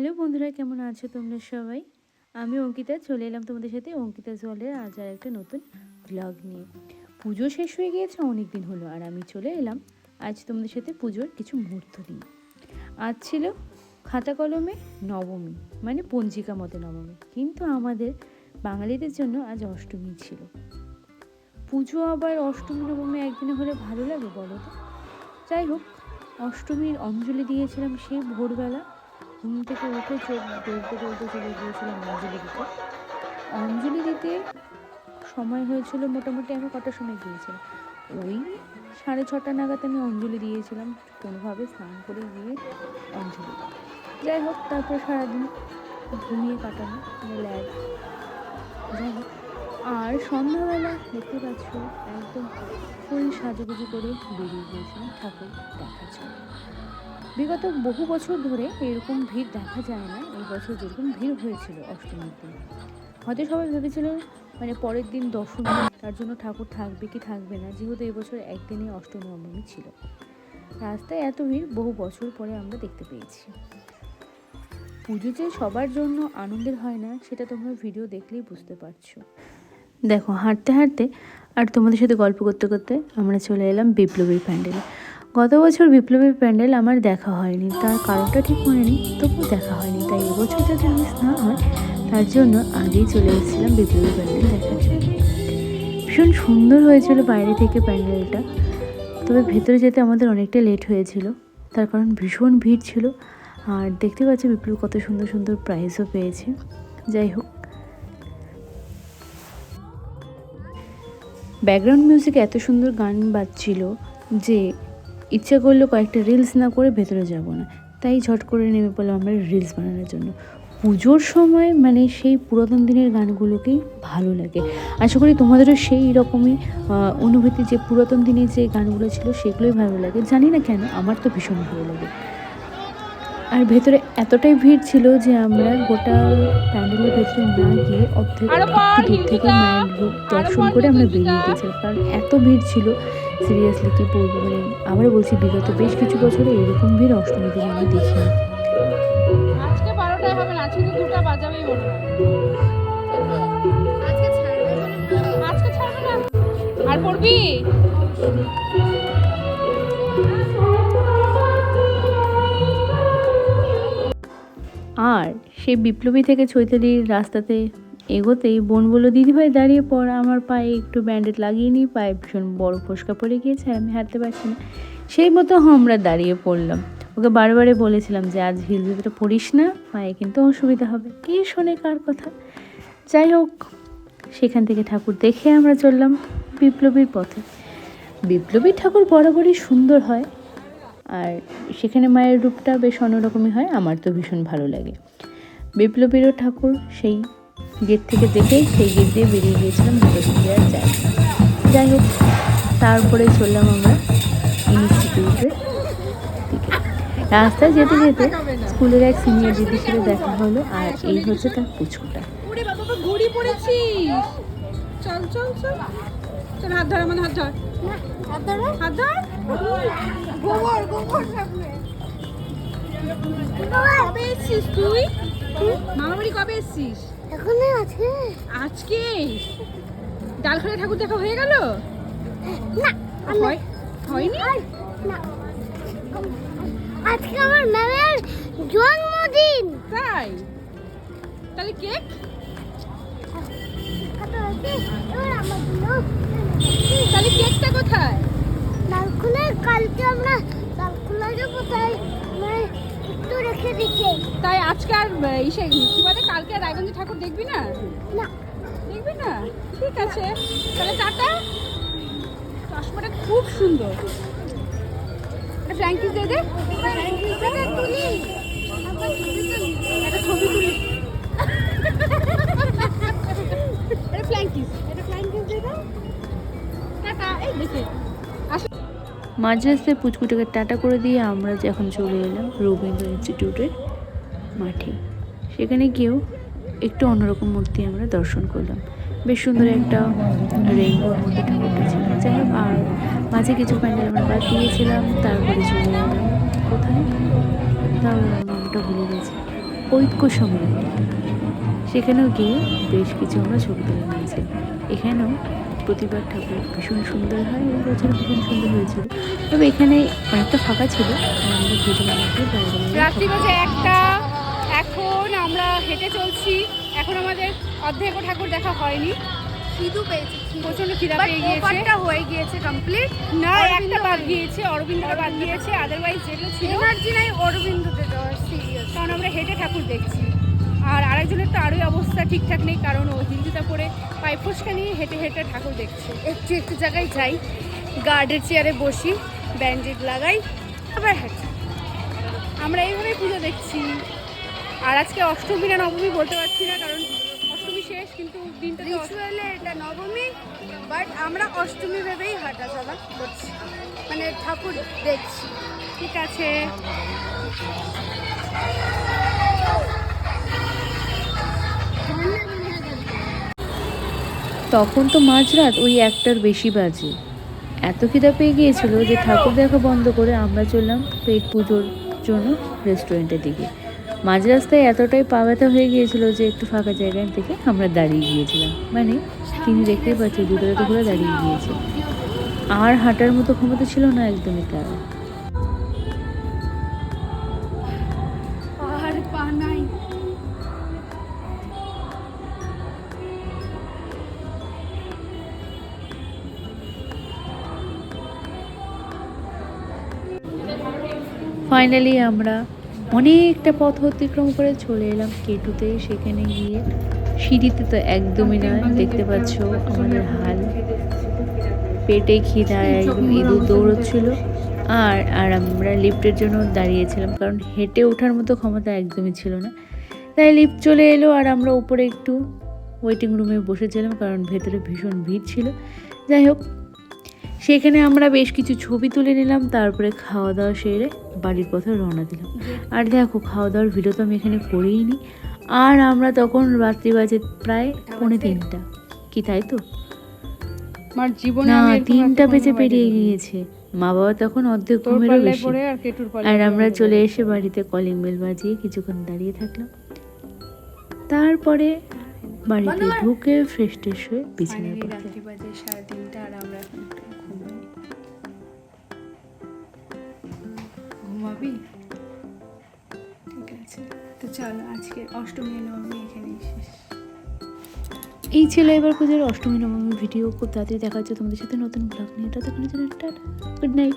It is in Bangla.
হ্যালো বন্ধুরা, কেমন আছো তোমরা সবাই? আমি অঙ্কিতা, চলে এলাম তোমাদের সাথে অঙ্কিতা জলের আজ আর একটা নতুন ব্লগ নিয়ে। পুজো শেষ হয়ে গিয়েছে অনেক দিন হলো, আর আমি চলে এলাম আজ তোমাদের সাথে পুজোর কিছু মুহূর্ত নিয়ে। আজ ছিল খাতা কলমে নবমী মানে পঞ্জিকা মতে নবমী, কিন্তু আমাদের বাঙালিদের জন্য আজ অষ্টমী ছিল। পুজো আবার অষ্টমী, নবমী একদিনে হলে ভালো লাগে বলো তো? যাই হোক, অষ্টমীর অঞ্জলি দিয়েছিলাম সেই ভোরবেলা। ঘুম থেকে উঠে চোখ দৌড়তে দৌড়তে চলে গিয়েছিলাম অঞ্জলি দিতে। অঞ্জলি দিতে সময় হয়েছিল মোটামুটি আমি কটার সময় গিয়েছিলাম? ওই সাড়ে ছটা নাগাদ আমি অঞ্জলি দিয়েছিলাম, কোনোভাবে স্নান করে গিয়ে অঞ্জলি যাই হোক, তারপর সারাদিন ঘুমিয়ে কাটানো ল্যাব। যাই হোক, আর সন্ধ্যাবেলা দেখতে পাচ্ছ একদম ফুল সাজুগুজু করে বেরিয়ে গিয়েছিলাম ঠাকুর দেখার জন্য। বিগত বহু বছর ধরে এরকম ভিড় দেখা যায় না। এই বছর যেরকম ভিড় হয়েছিল অষ্টমীর দিন। হয়তো সবাই ভেবেছিল মানে পরের দিন দশমী, তার জন্য ঠাকুর থাকবে কি থাকবে না? যেহেতু এবছর একদিনে অষ্টমী নবমী ছিল। রাস্তায় এত ভিড় বহু বছর পরে আমরা দেখতে পেয়েছি। পুজো যে সবার জন্য আনন্দের হয় না, সেটা তোমরা ভিডিও দেখলেই বুঝতে পারছ। দেখো, হাঁটতে হাঁটতে আর তোমাদের সাথে গল্প করতে করতে আমরা চলে এলাম বিপ্লবীর প্যান্ডেলে। গত বছর বিপ্লবীর প্যান্ডেল আমার দেখা হয়নি, তার কারণটা ঠিক মনে নেই তবুও দেখা হয়নি। তাই এবছর যাতে মিস না হয়, তার জন্য আগেই চলে এসেছিলাম বিপ্লবীর প্যান্ডেল দেখার জন্য। ভীষণ সুন্দর হয়েছিল বাইরে থেকে প্যান্ডেলটা, তবে ভেতরে যেতে আমাদের অনেকটা লেট হয়েছিল, তার কারণ ভীষণ ভিড় ছিল। আর দেখতে পাচ্ছি বিপ্লব কত সুন্দর সুন্দর প্রাইজও পেয়েছে। যাই হোক। ব্যাকগ্রাউন্ড মিউজিক এত সুন্দর গান বাজছিল যে ইচ্ছা করল কয়েকটা রিলস না করে ভেতরে যাব না। তাই ঝট করে নেমে পড়লাম আমরা রিলস বানানোর জন্য। পুজোর সময় মানে সেই পুরাতন দিনের গানগুলোকেই ভালো লাগে। আশা করি তোমাদেরও সেই রকমই অনুভূতি যে পুরাতন দিনের যে গানগুলো ছিল সেগুলোই ভালো লাগে। জানি না কেন আমার তো ভীষণ ভালো লাগে। আর ভেতরে এতটাই ভিড় ছিল যে আমরা গোটা প্যান্ডেলের ভেতরে না গিয়ে অর্ধেক দূর থেকে মায়ের রূপ দর্শন করে আমরা বেরিয়ে গেছিলাম। কারণ এত ভিড় ছিল সিরিয়াসলি কি বলব? মানে আমরা বলছি বিগত বেশ কিছু বছরে এরকম ভিড় অষ্টমী দিনে আমি দেখি আজকে বারোটায় হবে না আজকে তো দুটা বাজাবেই মনে হয় আজকে ছাড়বে না? আর পড়বি আর সেই বিপ্লবী থেকে চৈতালির রাস্তাতে এগোতেই বোন বলল দিদিভাই দাঁড়িয়ে পড়, আমার পায়ে একটু ব্যান্ডেড লাগিয়ে নিই পায়ে ভীষণ বড় ফোসকা পড়ে গিয়েছে আর আমি হাঁটতে পারছি না। সেই মতো আমরা দাঁড়িয়ে পড়লাম। ওকে বারবারে বলেছিলাম যে, আজ হিল জুতোটা পড়িস না, পায়ে কিন্তু অসুবিধা হবে। কে শোনে কার কথা? যাই হোক, সেখান থেকে ঠাকুর দেখে আমরা চললাম বিপ্লবীর পথে। বিপ্লবী ঠাকুর বরাবরই সুন্দর হয়, আর সেখানে মায়ের রূপটা বেশ অন্যরকমই হয়, আমার তো ভীষণ ভালো লাগে। বিপ্লবীরও ঠাকুর সেই গেট থেকে দেখেই সেই গেট দিয়ে বেরিয়ে গিয়েছিলাম ভেতর দিকে আর যাই যাই হোক তারপরে চললাম আমরা ইনস্টিটিউটের দিকে রাস্তায় যেতে যেতে স্কুলের এক সিনিয়র দিদির সাথে দেখা হলো আর এই হচ্ছে তার পুচকুটা। চল চল চল। চল হাত ধর আমার হাত ধর। হাত ধর। গোবর গোবর কবে এসছিস তুই? মামা বাড়ি কবে এসছিস? এখনও আছে? আজকে? ডালখানা ঠাকুর দেখা হয়ে গেল? না হয় হয়নি? না। আজকে আমার ম্যামের জন্মদিন। তাই? তাহলে কেক? তাহলে কেকটা কোথায়? লালকুলে কালকে আমরা লালকুলা যাব তাই রেখে দিচ্ছি তাই আজকে আর ইসে কি বলে কালকে রায়গঞ্জ ঠাকুর দেখবি না? না। দেখবি না? ঠিক আছে। তাহলে টাটা। চশমাটা খুব সুন্দর। ফ্র্যাঙ্কিস দে দে দে, তুলি একটা ছবি তুলি। এটা ফ্র্যাঙ্কিস এটা ফ্র্যাঙ্কিস দিয়ে দাও টাটা। এই দেখে। মাঝ রাস্তায় পুচকুটাকে টাটা করে দিয়ে আমরা যখন চলে এলাম রবীন্দ্র ইনস্টিটিউটের মাঠে। সেখানে গিয়েও একটু অন্যরকম মূর্তি আমরা দর্শন করলাম। বেশ সুন্দর একটা রেইনবোর মধ্যে ঠাকুরটা ছিল যাই হোক, আর মাঝে কিছু প্যান্ডেল আমরা বাদ দিয়েছিলাম, তারপরে চলে এলাম কোথায়? তাও নামটা ভুলে গেছি। ঐক্য সম্মেলন সেখানেও গিয়ে বেশ কিছু আমরা ছবি তুলে নিয়েছি। এখানেও প্রতিবার ঠাকুর ভীষণ সুন্দর হয় এই বছর ভীষণ সুন্দর হয়েছিল। তবে এখানে অনেকটা ফাঁকা ছিল আমরা দুজন রাত্রি বাজে একটা। এখন আমরা হেঁটে চলছি। এখন আমাদের অর্ধেক ঠাকুর দেখা হয়নি। সিধু পেয়েছি প্রচণ্ড খিদা পেয়ে গিয়েছে। হয়ে গিয়েছে কমপ্লিট না একটা বাদ। গিয়েছে অরবিন্দটা বাদ গিয়েছে আদারওয়াইজ যেগুলো ছিল। এনার্জি নাই অরবিন্দতে যাওয়ার সিরিয়াস কারণ আমরা হেঁটে ঠাকুর দেখছি। আর আরেকজনের তো আরোই অবস্থা ঠিকঠাক নেই কারণ ও হিলজুতা পরে পায়ে ফসকা নিয়ে হেঁটে হেঁটে ঠাকুর দেখছে। একটু একটু জায়গায় যাই গার্ডের চেয়ারে বসি ব্যান্ডেড লাগাই আবার হাঁটি। আমরা এইভাবেই পুজো দেখছি। আর আজকে অষ্টমী না নবমী বলতে পারছি না কারণ অষ্টমী শেষ কিন্তু দিনটা রিচুয়ালে এটা নবমী বাট আমরা অষ্টমী ভেবেই হাঁটা চলা করছি। মানে ঠাকুর দেখছি। ঠিক আছে। তখন তো মাঝরাত ওই একটার বেশি বাজে। এত খিদা পেয়ে গিয়েছিল যে ঠাকুর দেখা বন্ধ করে আমরা চললাম পেট পুজোর জন্য রেস্টুরেন্টের দিকে। মাঝ রাস্তায় এতটাই পা ব্যথা হয়ে গিয়েছিল যে একটু ফাঁকা জায়গায় থেকে আমরা দাঁড়িয়ে গিয়েছিলাম। মানে তিনি দেখতেই পাচ্ছি দুটো করে দাঁড়িয়ে গিয়েছে। আর হাঁটার মতো ক্ষমতা ছিল না একদমই তার। ফাইনালি আমরা অনেকটা পথ অতিক্রম করে চলে এলাম কেটুতে। সেখানে গিয়ে সিঁড়িতে তো একদমই নয় দেখতে পাচ্ছ আমাদের হাল। পেটে খিদা একদম ইঁদুর দৌড়চ্ছিল। আর আর আমরা লিফটের জন্য দাঁড়িয়েছিলাম কারণ হেঁটে ওঠার মতো ক্ষমতা একদমই ছিল না। তাই লিফট চলে এলো আর আমরা উপরে একটু ওয়েটিং রুমে বসেছিলাম কারণ ভেতরে ভীষণ ভিড় ছিল। যাই হোক সেখানে আমরা বেশ কিছু ছবি তুলে নিলাম তারপরে খাওয়া দাওয়া সেরে বাড়ির পথে রওনা দিলাম। আর দেখো খাওয়া দাওয়ার ভিডিও তো আমি এখানে করেই নি। আর আমরা তখন রাত্রি বাজে প্রায় পৌনে তিনটা। কি তাই তো? না তিনটা বেজে পেরিয়ে গিয়েছে। মা বাবা তখন অর্ধেক তোর ঘুমেরও বেশি। আর কেটুর পাল্লায় আর পড়ে আমরা চলে এসে বাড়িতে কলিং বেল বাজিয়ে কিছুক্ষণ দাঁড়িয়ে থাকলাম। তারপরে বাড়িতে ঢুকে ফ্রেশ ট্রেশ হয়ে বিছানায় পড়তে বাজে সাড়ে তিনটা আর আমরা ঘুমাবি? ঠিক আছে। তো চলো, আজকে অষ্টমী নবমী এখানেই শেষ। এই ছিল এবার পুজোর অষ্টমী, নবমী ভিডিও খুব তাড়াতাড়ি দেখা হচ্ছে তোমাদের সাথে নতুন ব্লগ নিয়ে। ততক্ষণের জন্য টাটা গুড নাইট